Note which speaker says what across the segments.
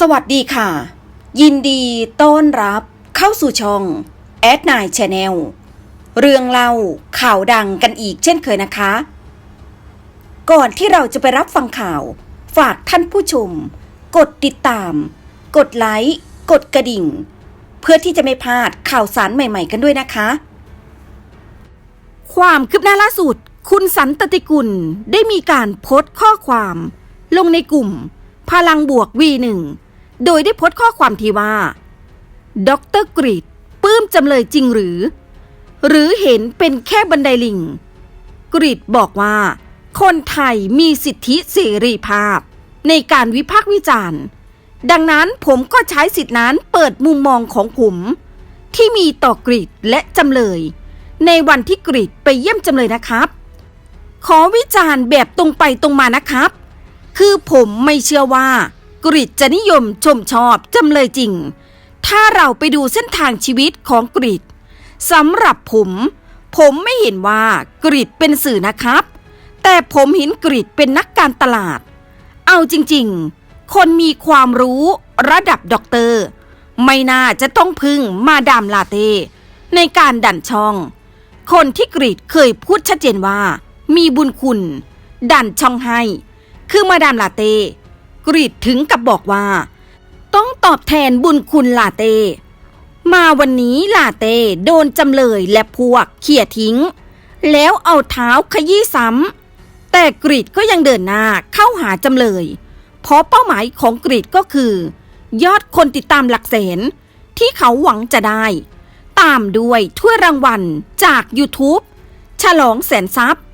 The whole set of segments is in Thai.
Speaker 1: สวัสดีค่ะ ยินดีต้อนรับเข้าสู่ช่องแอดนายชาแนลเรื่องเล่าข่าวดังกันอีกเช่นเคยนะคะ ก่อนที่เราจะไปรับฟังข่าว ฝากท่านผู้ชม กดติดตาม กดไลค์กดกระดิ่ง เพื่อที่จะไม่พลาดข่าวสารใหม่ ๆ กันด้วยนะคะ ความคืบหน้าล่าสุด คุณสันตติกุลได้มีการโพสต์ข้อความ ลงในกลุ่มพลังบวก V1 โดยได้โพสต์ข้อความที่ว่า ดรกรีดปลื้มจำเลยจริงหรือ หรือเห็นเป็นแค่บันไดลิง กรีดบอกว่า คนไทยมีสิทธิเสรีภาพ ในการวิพากษ์วิจารณ์ ดังนั้นผมก็ใช้สิทธินั้นเปิดมุมมองของผม ที่มีต่อกรีดและจำเลย ในวันที่กรีดไปเยี่ยมจำเลยนะครับ ขอวิจารณ์แบบตรงไปตรงมานะครับ คือผมไม่เชื่อว่า กริดจะนิยมชมชอบจำเลยจริง ถ้าเราไปดูเส้นทางชีวิตของกริดสำหรับผม ผมไม่เห็นว่ากริดเป็นสื่อนะครับ แต่ผมเห็นกริดเป็นนักการตลาด เอาจริงๆ คนมีความรู้ระดับด็อกเตอร์ ไม่น่าจะต้องพึ่งมาดามลาเต้ในการดันช่อง คนที่กรีดเคยพูดชัดเจนว่า มีบุญคุณ ดันช่องให้ คือมาดามลาเต้ กรีดถึงกับบอกว่า ต้องตอบแทนบุญคุณลาเต้ มาวันนี้ลาเต้โดนจำเลยและพวกเขี่ยทิ้ง แล้วเอาเท้าขยี้ซ้ำ แต่กรีดก็ยังเดินหน้าเข้าหาจำเลย เพราะเป้าหมายของกรีดก็คือ ยอดคนติดตามหลักแสนที่เขาหวังจะได้ ตามด้วยถ้วยรางวัลจาก YouTube ฉลองแสนทรัพย์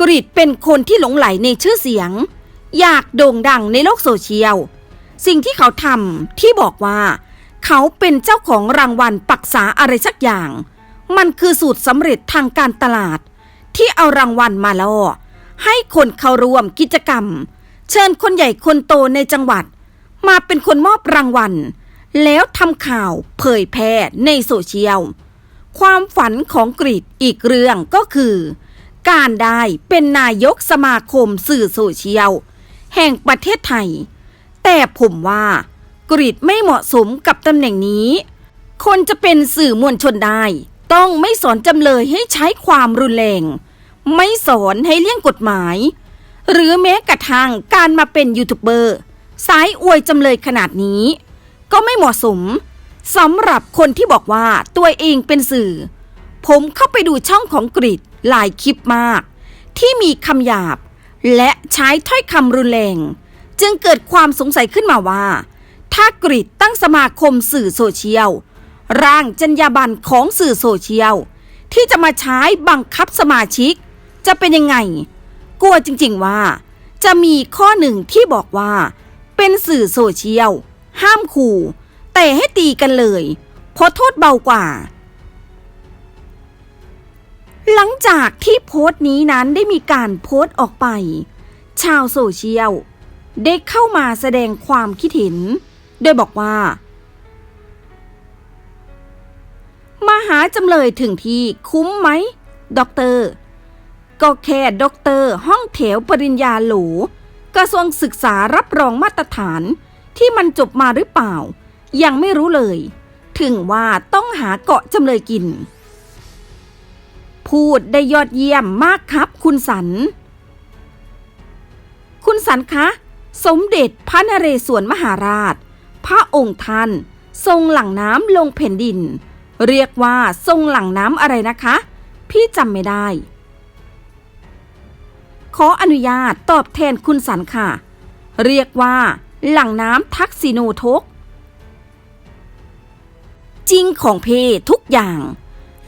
Speaker 1: กรีดเป็นคนที่หลงไหลในชื่อเสียง อยากโด่งดังในโลกโซเชียล สิ่งที่เขาทำที่บอกว่า เขาเป็นเจ้าของรางวัลปักษาอะไรสักอย่าง มันคือสูตรสำเร็จทางการตลาด ที่เอารางวัลมาล่อให้คนเข้าร่วมกิจกรรม เชิญคนใหญ่คนโตในจังหวัด มาเป็นคนมอบรางวัล แล้วทำข่าวเผยแพร่ในโซเชียล ความฝันของกรีดอีกเรื่องก็คือ การได้เป็นนายกสมาคมสื่อโซเชียล แห่งประเทศไทย แต่ผมว่ากรีดไม่เหมาะสมกับตำแหน่งนี้ คนจะเป็นสื่อมวลชนได้ ต้องไม่สอนจำเลยให้ใช้ความรุนแรง ไม่สอนให้เลี่ยงกฎหมาย หรือแม้กระทั่งการมาเป็นยูทูบเบอร์สายอวยจำเลยขนาดนี้ ก็ไม่เหมาะสมสำหรับคนที่บอกว่าตัวเองเป็นสื่อ ผมเข้าไปดูช่องของกรีดหลายคลิปมาก ที่มีคำหยาบ และใช้ถ้อยคำรุนแรง จึงเกิดความสงสัยขึ้นมาว่า ถ้ากรีดตั้งสมาคมสื่อโซเชียล ร่างจรรยาบรรณของสื่อโซเชียล ที่จะมาใช้บังคับสมาชิก จะเป็นยังไง กลัวจริงๆว่า จะมีข้อหนึ่งที่บอกว่า เป็นสื่อโซเชียล ห้ามขู่ แต่ให้ตีกันเลยเพราะโทษเบากว่า หลังจากที่โพสต์นี้นั้นได้มีการโพสต์ออกไป ชาวโซเชียลได้เข้ามาแสดงความคิดเห็น โดยบอกว่า มาหาจำเลยถึงที่คุ้มไหมด็อกเตอร์ ก็แค่ด็อกเตอร์ห้องแถวปริญญาหรูกระทรวงศึกษารับรองมาตรฐานที่มันจบมาหรือเปล่า ยังไม่รู้เลย ถึงว่าต้องหาเกาะจำเลยกิน พูดได้ยอดเยี่ยมมากครับ คุณสัน คุณสันคะ สมเด็จพระนเรศวรมหาราช พระองค์ท่านทรงหลั่งน้ำลงแผ่นดิน เรียกว่าทรงหลั่งน้ำอะไรนะคะ พี่จำไม่ได้ ขออนุญาตตอบแทนคุณสันค่ะ เรียกว่า หลั่งน้ำทักษิโนทกจริงของเพทุกอย่าง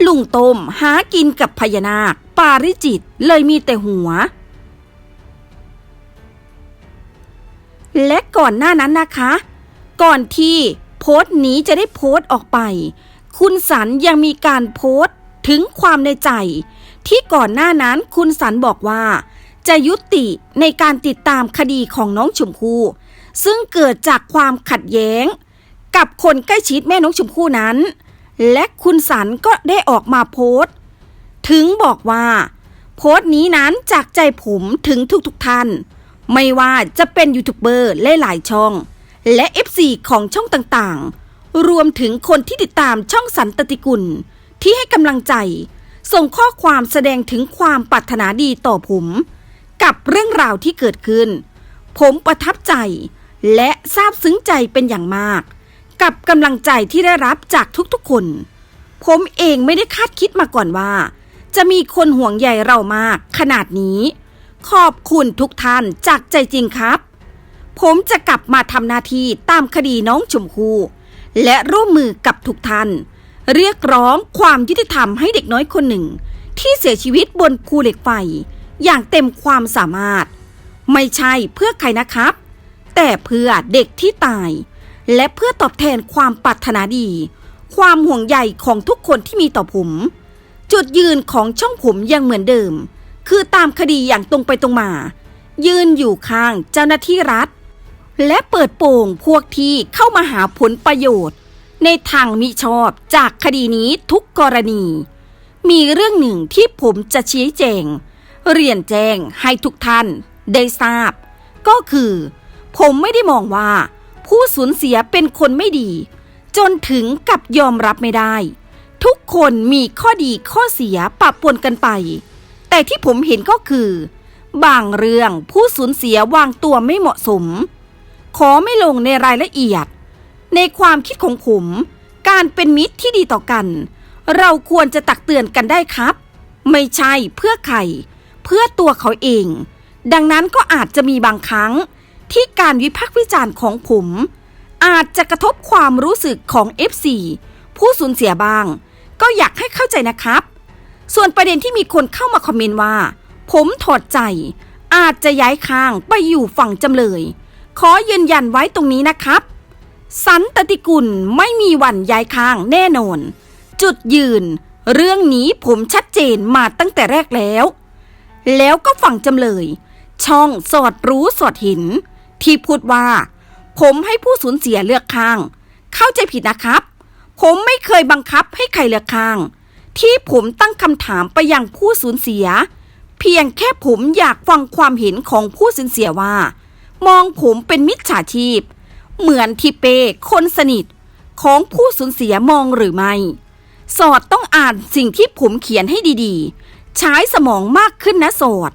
Speaker 1: ลุงต้มหากินกับพญานาค ปาริจิตเลยมีแต่หัว และก่อนหน้านั้นนะคะ ก่อนที่โพสต์นี้จะได้โพสต์ออกไป คุณสันยังมีการโพสต์ถึงความในใจ ที่ก่อนหน้านั้นคุณสันบอกว่า จะยุติในการติดตามคดีของน้องชมพู่ซึ่งเกิดจากความขัดแย้ง กับคนใกล้ชิดแม่น้องชมพู่นั้น และคุณสันก็ได้ออกมาโพสต์ ถึงบอกว่า โพสต์นี้นั้นจากใจผมถึงทุกๆทท่าน ไม่ว่าจะเป็นยูทูบเบอร์หลายๆช่อง และ FC ของช่องต่างๆ รวมถึงคนที่ติดตามช่องสันตติกุล ที่ให้กำลังใจ ส่งข้อความแสดงถึงความปรารถนาดีต่อผม กับเรื่องราวที่เกิดขึ้น ผมประทับใจ และซาบซึ้งใจเป็นอย่างมาก กับกำลังใจที่ได้รับจากทุกๆคน ผมเองไม่ได้คาดคิดมาก่อนว่า จะมีคนห่วงใยเรามากขนาดนี้ ขอบคุณทุกท่านจากใจจริงครับ ผมจะกลับมาทำหน้าที่ตามคดีน้องชมพู่และร่วมมือกับทุกท่าน เรียกร้องความยุติธรรมให้เด็กน้อยคนหนึ่ง ที่เสียชีวิตบนภูเหล็กไฟ อย่างเต็มความสามารถ ไม่ใช่เพื่อใครนะครับ แต่เพื่อเด็กที่ตาย และเพื่อตอบแทนความปรารถนาดี ความห่วงใยของทุกคนที่มีต่อผม จุดยืนของช่องผมยังเหมือนเดิม คือตามคดีอย่างตรงไปตรงมา ยืนอยู่ข้างเจ้าหน้าที่รัฐ และเปิดโปงพวกที่เข้ามาหาผลประโยชน์ ในทางมิชอบจากคดีนี้ทุกกรณี มีเรื่องหนึ่งที่ผมจะชี้แจง เรียนแจ้งให้ทุกท่านได้ทราบ ก็คือ ผมไม่ได้มองว่า ผู้สูญเสียเป็นคนไม่ดี จนถึงกับยอมรับไม่ได้ ทุกคนมีข้อดีข้อเสียปะปนกันไป แต่ที่ผมเห็นก็คือ บางเรื่องผู้สูญเสียวางตัวไม่เหมาะสม ขอไม่ลงในรายละเอียด ในความคิดของผม การเป็นมิตรที่ดีต่อกัน เราควรจะตักเตือนกันได้ครับ ไม่ใช่เพื่อใคร เพื่อตัวเขาเอง ดังนั้นก็อาจจะมีบางครั้ง ที่การวิพากษ์วิจารณ์ของผม อาจจะกระทบความรู้สึกของ FC ผู้สูญเสียบ้าง ก็อยากให้เข้าใจนะครับ ส่วนประเด็นที่มีคนเข้ามาคอมเมนต์ว่า ผมถอดใจ อาจจะย้ายข้างไปอยู่ฝั่งจำเลย ขอยืนยันไว้ตรงนี้นะครับ สันตติกุลไม่มีวันย้ายข้างแน่นอน จุดยืน เรื่องนี้ผมชัดเจนมาตั้งแต่แรกแล้ว แล้วก็ฝั่งจำเลย ช่องสอดรู้สอดเห็น ที่พูดว่า ผมให้ผู้สูญเสียเลือกข้าง เข้าใจผิดนะครับ ผมไม่เคยบังคับให้ใครเลือกข้าง ที่ผมตั้งคำถามไปยังผู้สูญเสีย เพียงแค่ผมอยากฟังความเห็นของผู้สูญเสียว่า มองผมเป็นมิจฉาชีพ เหมือนที่เปคนสนิทของผู้สูญเสียมองหรือไม่ สอดต้องอ่านสิ่งที่ผมเขียนให้ดีๆ ใช้สมองมากขึ้นนะสอด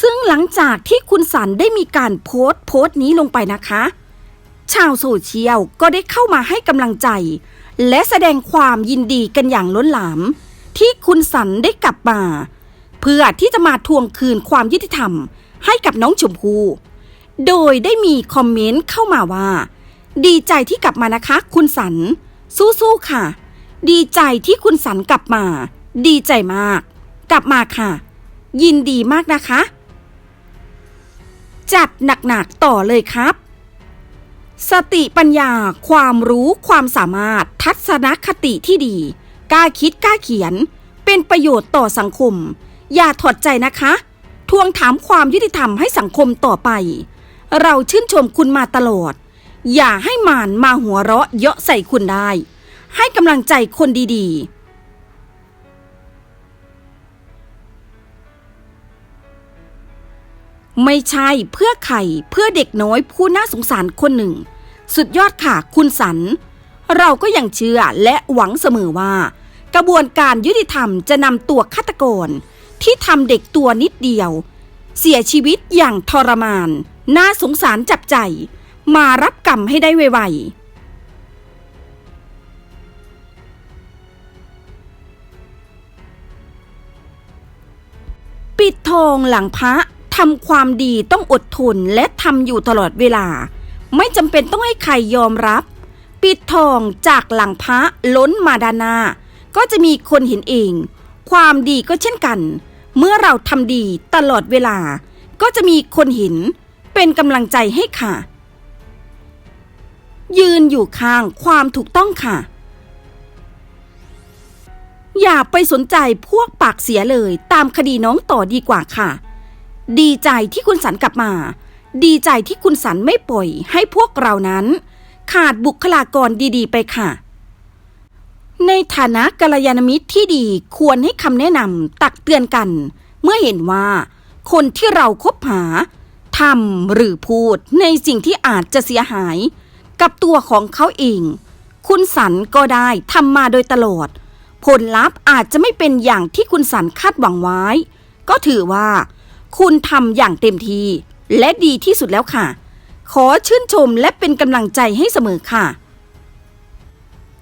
Speaker 1: ซึ่งหลังจากที่คุณสันได้มีการโพสต์โพสต์นี้ลงไปนะคะ ชาวโซเชียลก็ได้เข้ามาให้กำลังใจ และแสดงความยินดีกันอย่างล้นหลาม ที่คุณสันได้กลับมา เพื่อที่จะมาทวงคืนความยุติธรรม ให้กับน้องชมพู่โดยได้มีคอมเมนต์เข้ามาว่า ดีใจที่กลับมานะคะ คุณสัน สู้ๆค่ะ ดีใจที่คุณสันกลับมา ดีใจมาก กลับมาค่ะ ยินดีมากนะคะ จัดหนักๆต่อเลยครับ สติปัญญา ความรู้ความสามารถ ทัศนคติที่ดี กล้าคิดกล้าเขียน เป็นประโยชน์ต่อสังคม อย่าถอดใจนะคะ ทวงถามความยุติธรรมให้สังคมต่อไป เราชื่นชมคุณมาตลอด อย่าให้มานมาหัวเราะเยาะใส่คุณได้ ให้กำลังใจคนดีๆ ไม่ใช่เพื่อใครเพื่อเด็กน้อยผู้น่าสงสารคนหนึ่ง สุดยอดค่ะคุณสัน เราก็ยังเชื่อและหวังเสมอว่า กระบวนการยุติธรรมจะนำตัวฆาตกร ที่ทำเด็กตัวนิดเดียว เสียชีวิตอย่างทรมาน น่าสงสารจับใจ มารับกรรมให้ได้ไวๆปิดทองหลังพระ ทำความดีต้องอดทนและทำอยู่ตลอดเวลา ไม่จำเป็นต้องให้ใครยอมรับ ปิดทองจากหลังพระล้นมาดานา ก็จะมีคนเห็นเอง ความดีก็เช่นกัน เมื่อเราทำดีตลอดเวลา ก็จะมีคนเห็น เป็นกำลังใจให้ค่ะ ยืนอยู่ข้างความถูกต้องค่ะอย่าไปสนใจพวกปากเสียเลยตามคดีน้องต่อดีกว่าค่ะ ดีใจที่คุณสันกลับมา ดีใจที่คุณสันไม่ปล่อยให้พวกเรานั้น ขาดบุคลากรดีๆ ไปค่ะ ในฐานะกัลยาณมิตรที่ดีควรให้คำแนะนำตักเตือนกัน เมื่อเห็นว่า คนที่เราคบหาททำหรือพูดในสิ่งที่อาจจะเสียหาย กับตัวของเขาเอง คุณสันก็ได้ทำมาโดยตลอด ผลลัพธ์อาจจะไม่เป็นอย่างที่คุณสันคาดหวังไว้ ก็ถือว่า คุณทำอย่างเต็มที่และดีที่สุดแล้วค่ะ ขอชื่นชมและเป็นกำลังใจให้เสมอค่ะ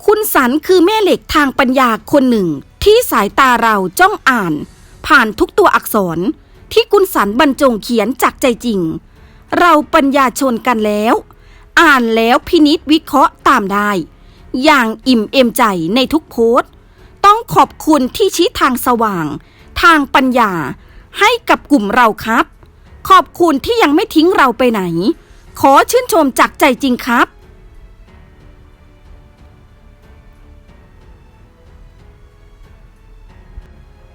Speaker 1: คุณสันคือแม่เหล็กทางปัญญาคนหนึ่ง ที่สายตาเราจ้องอ่าน ผ่านทุกตัวอักษร ที่คุณสันบรรจงเขียนจากใจจริง เราปัญญาชนกันแล้ว อ่านแล้วพินิษวิเคราะห์ตามได้ อย่างอิ่มเอมใจในทุกโพสต์ ต้องขอบคุณที่ชี้ทางสว่าง ทางปัญญา ให้กับกลุ่มเราครับ ขอบคุณที่ยังไม่ทิ้งเราไปไหน ขอชื่นชมจากใจจริงครับ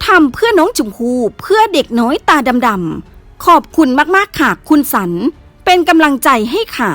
Speaker 1: ทำเพื่อน้องจุมพูเพื่อเด็กน้อยตาดำๆขอบคุณมากๆค่ะ คุณสัน เป็นกำลังใจให้ค่ะ